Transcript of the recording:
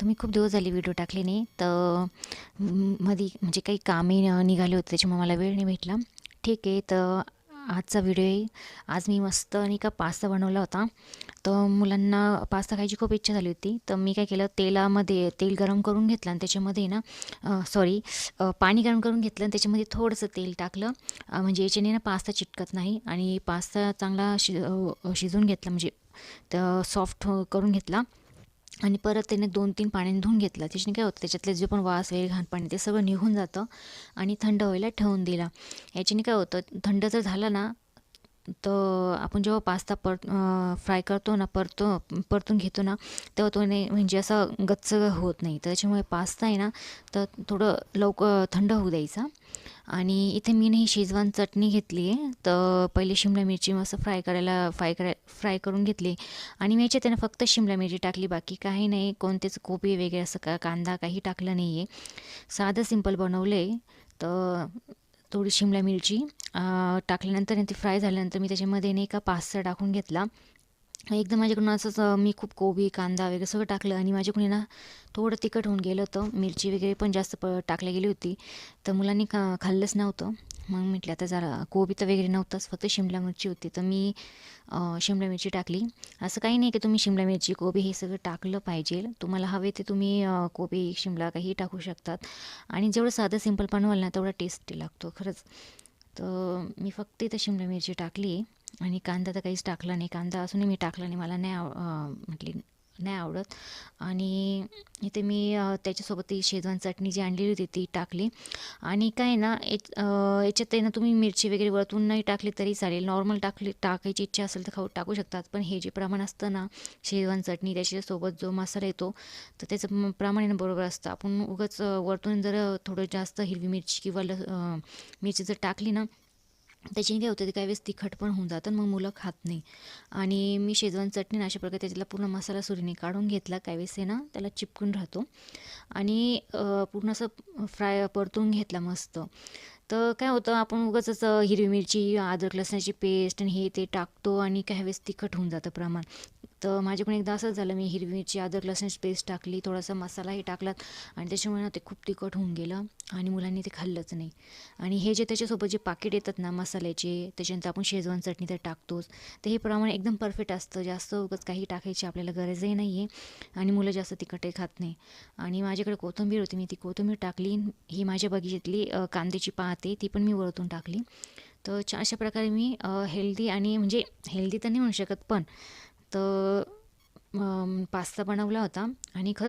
तर मी खूप दिवस झाले व्हिडिओ टाकले नाही. तर मध्ये म्हणजे काही कामे न- निघाले होते त्याच्यामुळे मला वेळ नाही भेटला. ठीक आहे तर आजचा व्हिडिओ आहे. आज मी मस्त नाही का पास्ता बनवला होता. तर मुलांना पास्ता खायची खूप इच्छा झाली होती. तर मी काय केलं तेलामध्ये तेल गरम करून घेतलं आणि त्याच्यामध्ये ना सॉरी पाणी गरम करून घेतलं आणि त्याच्यामध्ये थोडंसं तेल टाकलं. म्हणजे याच्याने ना पास्ता चिटकत नाही आणि पास्ता चांगला शि शिजून शिजवून घेतला. म्हणजे तर सॉफ्ट करून घेतला. आणि परत त्याने दोन तीन पाण्याने धुवून घेतलं. त्याच्याने काय होतं त्याच्यातले जे पण वास वगैरे घाण पाणी ते सगळं निघून जातं आणि थंड व्हायला ठेवून दिला. याच्याने काय होतं थंड जर झालं ना तर आपण जेव्हा पास्ता पर फ्राय करतो ना परतो परतून घेतो ना तेव्हा तो नाही म्हणजे असं गच्च होत नाही. तर त्याच्यामुळे पास्ता आहे ना तर थोडं लवकर थंड होऊ द्यायचा. आणि इथे मी नाही शेजवान चटणी घेतली आहे. तर पहिले शिमला मिरची मस्त फ्राय करायला फ्राय कराय फ्राय करून घेतली. आणि मी याच्यात त्यानं फक्त शिमला मिरची टाकली. बाकी काही नाही. कोणतेच कोबी वगैरे असं का कांदा काही टाकलं नाही आहे साधं सिंपल बनवलं आहे तर थोडी शिमला मिरची टाकल्यानंतर आणि ती फ्राय झाल्यानंतर मी त्याच्यामध्ये नाही का पास्ता टाकून घेतला. एकदम माझ्याकडून असंच मी खूप कोबी कांदा वगैरे सगळं टाकलं आणि माझ्याकडून ना थोडं तिखट होऊन गेलं होतं. मिरची वगैरे पण जास्त प टाकली गेली होती. तर मुलांनी खा खाल्लंच नव्हतं. मग म्हटलं आता जरा कोबी तर वगैरे नव्हतंच फक्त शिमला मिरची होती. तर मी शिमला मिरची टाकली. असं काही नाही की तुम्ही शिमला मिरची कोबी हे सगळं टाकलं पाहिजे. तुम्हाला हवे ते तुम्ही कोबी शिमला काही टाकू शकतात. आणि जेवढं साधं सिंपल बनवाल ना तेवढा टेस्टी लागतो खरंच. तर मी फक्त इथं शिमला मिरची टाकली. आणि कांदा तर काहीच टाकला नाही. कांदा असूनही मी टाकला नाही. मला नाही आव म्हटली नाही आवडत. आणि इथे मी त्याच्यासोबत ती शेजवान चटणी जी आणलेली होती ती टाकली. आणि काय ना याच याच्यात आहे ना तुम्ही मिरची वगैरे वरतून नाही टाकली तरी चालेल. नॉर्मल टाकली टाकायची इच्छा असेल तर खाऊ टाकू शकतात. पण हे जे प्रमाण असतं ना शेजवान चटणी त्याच्यासोबत जो मसाला येतो तर त्याचं प्रमाण आहे ना बरोबर असतं. आपण उगाच वरतून जर थोडं जास्त हिरवी मिरची किंवा लस मिरची जर टाकली ना त्याच्याने काय होतं ते काही वेळेस तिखट पण होऊन जातं मग मुलं खात नाही. आणि मी शेजवान चटणी अशा प्रकारे त्याच्यातला पूर्ण मसाला सुरीने काढून घेतला. काही वेळेस आहे ना त्याला चिपकून राहतो. आणि पूर्ण असं फ्राय परतून घेतला मस्त. तर काय होतं आपण उगाच हिरवी मिरची अद्रक लसणाची पेस्ट आणि हे ते टाकतो आणि काही वेळेस तिखट होऊन जातं प्रमाण. तर माझ्याकडून एकदा असंच झालं मी हिरवी मिरची अदरक लसणाची पेस्ट टाकली थोडासा मसालाही टाकलात आणि त्याच्यामुळे ना ते खूप तिखट होऊन गेलं आणि मुलांनी ते खाल्लंच नाही. आणि हे जे त्याच्यासोबत जे पाकिट येतात ना मसाल्याचे त्याच्यानंतर आपण शेजवान चटणी तर टाकतोच. तर हे प्रमाण एकदम परफेक्ट असतं जास्त उगच काही टाकायची आपल्याला गरजही नाही आहे आणि मुलं जास्त तिखटही खात नाही. आणि माझ्याकडे कोथिंबीर होती मी ती कोथिंबीर टाकली ही माझ्या बगीचेतली कांद्याची पाहते ती पण मी वरतून टाकली. तर च- अशा प्रकारे मी हेल्दी आणि म्हणजे हेल्दी तर नाही म्हणू शकत पण तर पास्ता बनवला होता आणि खत